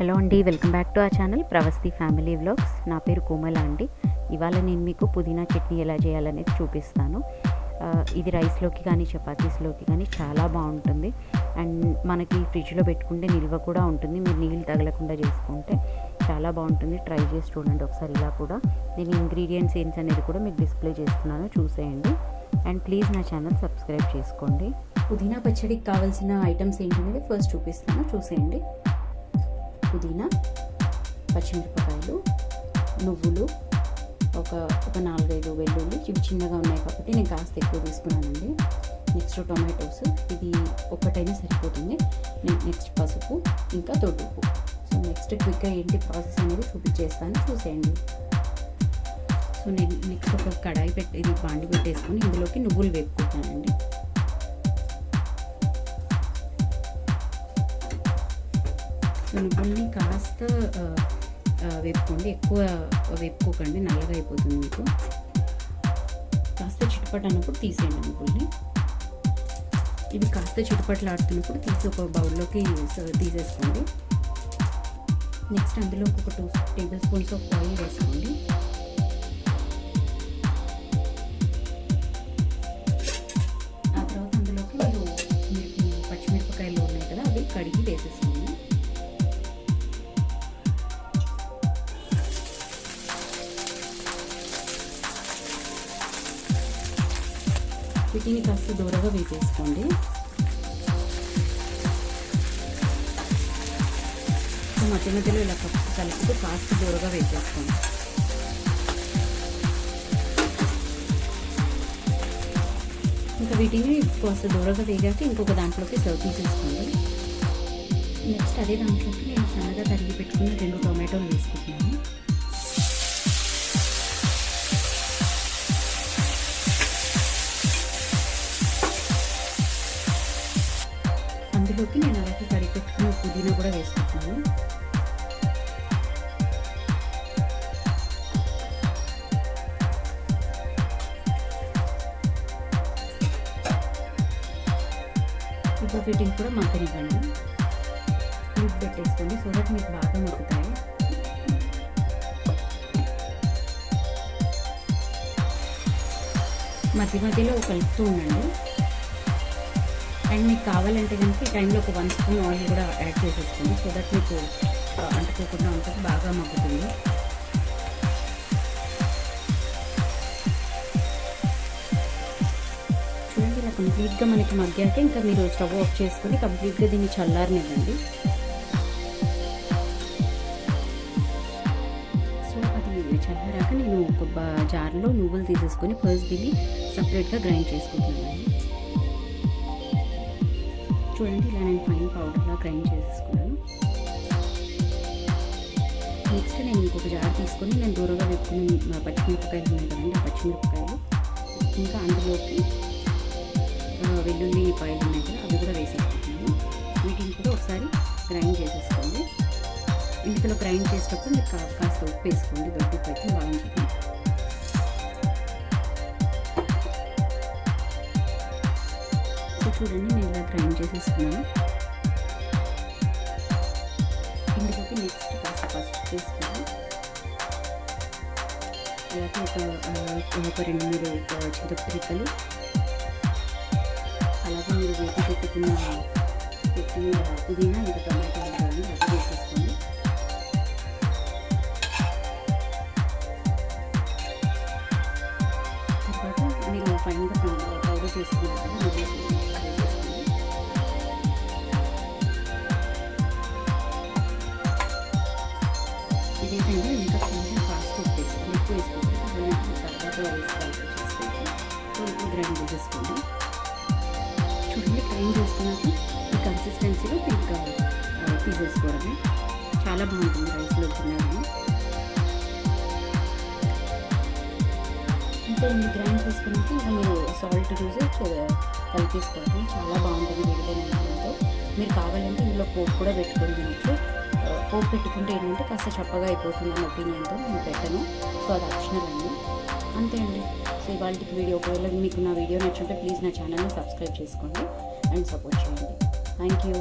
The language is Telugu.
హలో అండి వెల్కమ్ బ్యాక్ టు ఆ ఛానల్ ప్రవస్తి ఫ్యామిలీ వ్లాగ్స్. నా పేరు కోమల అండి. ఇవాళ నేను మీకు పుదీనా చట్నీ ఎలా చేయాలనేది చూపిస్తాను. ఇది రైస్లోకి కానీ చపాతీస్లోకి కానీ చాలా బాగుంటుంది. అండ్ మనకి ఫ్రిడ్జ్లో పెట్టుకుంటే నిల్వ కూడా ఉంటుంది. మీరు నీళ్ళు తగలకుండా చేసుకుంటే చాలా బాగుంటుంది. ట్రై చేసి చూడండి ఒకసారి ఇలా కూడా. నేను ఇంగ్రీడియంట్స్ ఏంటి అనేది కూడా మీకు డిస్ప్లే చేస్తున్నాను. చూసేయండి. అండ్ ప్లీజ్ నా ఛానల్ సబ్స్క్రైబ్ చేసుకోండి. పుదీనా పచ్చడికి కావాల్సిన ఐటమ్స్ ఏంటనేది ఫస్ట్ చూపిస్తాను. చూసేయండి. పుదీనా పచ్చిమిరపకాయలు నువ్వులు ఒక ఒక నాలుగైదు వెల్లుల్లి ఇవి చిన్నగా ఉన్నాయి కాబట్టి నేను కాస్త ఎక్కువ తీసుకున్నానండి. నెక్స్ట్ టొమాటోస్ ఇది ఒకటైనా సరిపోతుంది. నెక్స్ట్ పసుపు ఇంకా తొడుపు సో నెక్స్ట్ క్విక్గా ఏంటి ప్రాసెస్ అనేది చూపించేస్తాను. చూసేయండి. సో నేను నెక్స్ట్ ఒక కడాయి పెట్టి ఇది బాండి పెట్టేసుకొని ఇందులోకి నువ్వులు వేపుకుంటానండి. సో కాస్త వేపుకోండి. ఎక్కువ వేపుకోకండి. నల్లగా అయిపోతుంది మీకు. కాస్త చిటపట అన్నప్పుడు తీసేయండి అనుకోండి. ఇవి కాస్త చిటపట్లాడుతున్నప్పుడు తీసి ఒక బౌల్లోకి తీసేసుకోండి. నెక్స్ట్ అందులో ఒక two table spoons of oil వేసుకోండి. ఆ తర్వాత అందులోకి మీరు పచ్చిమిరపకాయలు ఉన్నాయి కదా అవి కడిగి వేసేసుకోండి. వీటిని కాస్త దూరంగా వేసేసుకోండి మధ్య మధ్యలో ఇలా కప్పు కలుపుతూ కాస్త దూరంగా వేసేసుకోండి ఇంకా వీటిని కాస్త దూరంగా వేగాక ఇంకొక దాంట్లోకి సర్వ్ చేసేసుకోండి. నెక్స్ట్ అదే దాంట్లోకి నేను సన్నగా తరిగి పెట్టుకుని రెండు టొమాటోలు వేసుకుంటున్నాను. అందులోకి నేను అలాగే కడిగి పెట్టుకున్న పుదీనా కూడా వేసుకుంటున్నాను. ఇప్పుడు వీటిని కూడా మగ్గనివ్వండి లిడ్ పెట్టేసుకోండి. సో దట్ మీకు బాగా మగ్గుతాయి. మధ్య మధ్యలో కలుపుతూ ఉండండి. అండ్ మీకు కావాలంటే కనుక ఈ టైంలో ఒక వన్ స్పూన్ ఆయిల్ కూడా యాడ్ చేసేసుకోండి. సో దట్ మీకు అంటుకోకుండా ఉంటుంది బాగా మగ్గుతుంది. చూడండి ఇలా కంప్లీట్గా మనకి మగ్గాక ఇంకా మీరు స్టవ్ ఆఫ్ చేసుకొని కంప్లీట్గా దీన్ని చల్లారనివ్వండి. సో అది చల్లారాక నేను ఒక జార్లో నువ్వులు తీసేసుకొని ఫస్ట్ దీన్ని సపరేట్గా గ్రైండ్ చేసుకుంటున్నాను. చూడండి ఇలా నేను ఫైన్ పౌడర్లా గ్రైండ్ చేసేసుకున్నాను. నెక్స్ట్ నేను ఇంకొక జార్ తీసుకొని నేను దూరంగా పెట్టుకుని పచ్చిమిరపకాయలు ఉన్నాయి కదండి ఆ పచ్చిమిరపకాయలు. ఇంకా అందులోకి వెల్లుల్లి పాయలు ఉన్నాయి కదా అవి కూడా వేసేసుకుంటున్నాను. వీటిని కూడా ఒకసారి గ్రైండ్ చేసేసుకోండి. ఇంటిలో గ్రైండ్ చేసేటప్పుడు మీరు కాస్త ఉప్పు వేసుకోండి దొడ్డు పెట్టి అయితే బాగుంటుంది. చూడండి నేను ఇలా గ్రైండ్ చేసేసుకున్నాను. ఇందులోకి నెక్స్ట్ కాస్త పసుపు వేసుకున్నాను అలాగే ఒక ఒక రెండు మూడు చింతపరికలు అలాగే మీరు వేసి పెట్టుకున్న పెట్టిన పుదీనా ఇంకా టమాటో కానీ రద్దు చేసేసుకోండి తర్వాత మీరు ఫైన్గా పౌడర్ చేసుకున్నారు తర్వాత గ్రైండ్ చేసేసుకోండి చూడండి గ్రైండ్ చేసుకున్నాక ఈ కన్సిస్టెన్సీలో ఇంకా తీసేసుకోవడమే చాలా బాగుంటుంది రైస్లో తిన్నాము ఇంకా ఇన్ని గ్రైండ్ చేసుకున్నాక ఇంకా మీరు సాల్ట్ చూసి కలిపేసుకోవడం చాలా బాగుంటుంది విడిపోయినంతో మీరు కావాలంటే ఇందులో పోపు కూడా పెట్టుకొని తినచ్చు పోపు పెట్టుకుంటే ఏంటంటే కాస్త చప్పగా అయిపోతుంది అన్న ఒపీనియన్తో నేను పెట్టను సో అది ఆప్షనల్ అండి అంతే అండి. సో ఇవాళకి వీడియో ఒకవేళ మీకు నా వీడియో నచ్చుంటే ప్లీజ్ నా ఛానల్ని సబ్స్క్రైబ్ చేసుకోండి అండ్ సపోర్ట్ చేయండి. Thank you